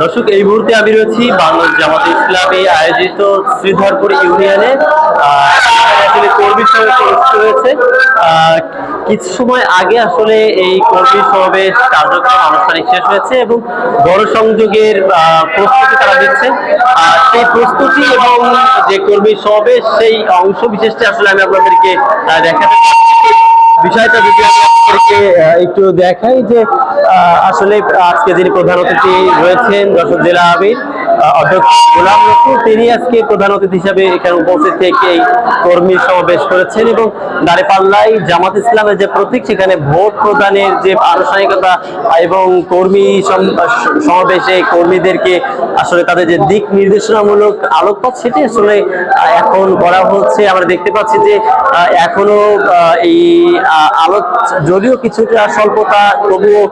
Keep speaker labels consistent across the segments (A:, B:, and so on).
A: দর্শক, এই মুহূর্তে আমি রয়েছি বাংলাদেশ জামাত ইসলামী আয়োজিত শ্রীধরপুর ইউনিয়নে। আসলে কর্মী সমাবেশ অনুষ্ঠিত হয়েছে কিছু সময় আগে আসলে এই কর্মী সমাবেশ কার্যক্রম আনুষ্ঠানিক শেষ হয়েছে এবং গণসংযোগের প্রস্তুতি তারা দিচ্ছে আর সেই প্রস্তুতি এবং যে কর্মী সমাবেশ, সেই অংশ বিশেষটা আসলে আমি আপনাদেরকে দেখাতে বিষয়টা যদি আপনাদেরকে একটু দেখাই যে আসলে আজকে যিনি প্রধান অতিথি রয়েছেন যশোর জেলা আমির অধ্যক্ষ গোলাম রসুল তিনি আজকে প্রধান অতিথি হিসাবে এখানে উপস্থিত থেকে এই কর্মী সমাবেশ করেছেন এবং দাঁড়িপাল্লাই জামাত ইসলামের যে প্রতীক, সেখানে ভোট প্রদানের যে আনুষ্ঠানিকতা এবং কর্মী সমাবেশে কর্মীদেরকে আসলে তাদের যে দিক নির্দেশনামূলক আলোকপাত, সেটি আসলে এখন করা হচ্ছে। আমরা দেখতে পাচ্ছি যে এখনও এই আলোক, যদিও কিছুটা স্বল্পতা, তবুও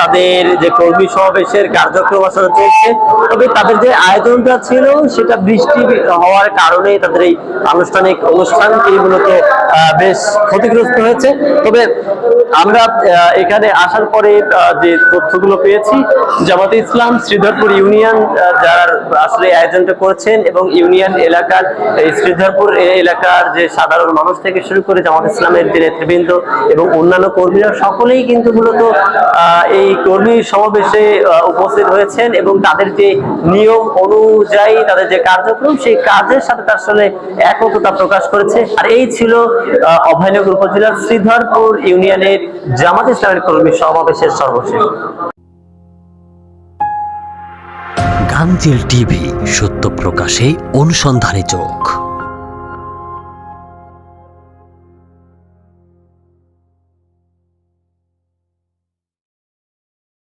A: তাদের যে কর্মী সমাবেশের কার্যক্রম আসলে চলছে, তবে তাদের যে আয়োজনটা ছিল সেটা বৃষ্টি হওয়ার কারণে তাদের এই আনুষ্ঠানিক অনুষ্ঠানটি আহ, বেশ ক্ষতিগ্রস্ত হয়েছে। তবে আমরা এখানে আসার পরে যে তথ্যগুলো পেয়েছি, জামাতে ইসলাম, শ্রীধরপুর ইউনিয়ন যারা আসলে আয়োজনটা করেছেন, এবং ইউনিয়ন এলাকার, এই শ্রীধরপুর এলাকার যে সাধারণ মানুষ থেকে শুরু করে জামাত ইসলামের যে নেতৃবৃন্দ এবং অন্যান্য কর্মীরা, সকলেই কিন্তু মূলত এই কর্মী সমাবেশে উপস্থিত হয়েছেন এবং তাদের যে নিয়ম অনুযায়ী তাদের যে কার্যক্রম, সেই কাজের সাথে তার আসলে একতা প্রকাশ করেছে। আর এই ছিল অভয়নগর উপজেলার শ্রীধরপুর ইউনিয়নের জামাত ইসলামের কর্মী সমাবেশের সর্বশেষ।
B: গাংজেল টিভি সত্য প্রকাশে অনুসন্ধানে চোখ।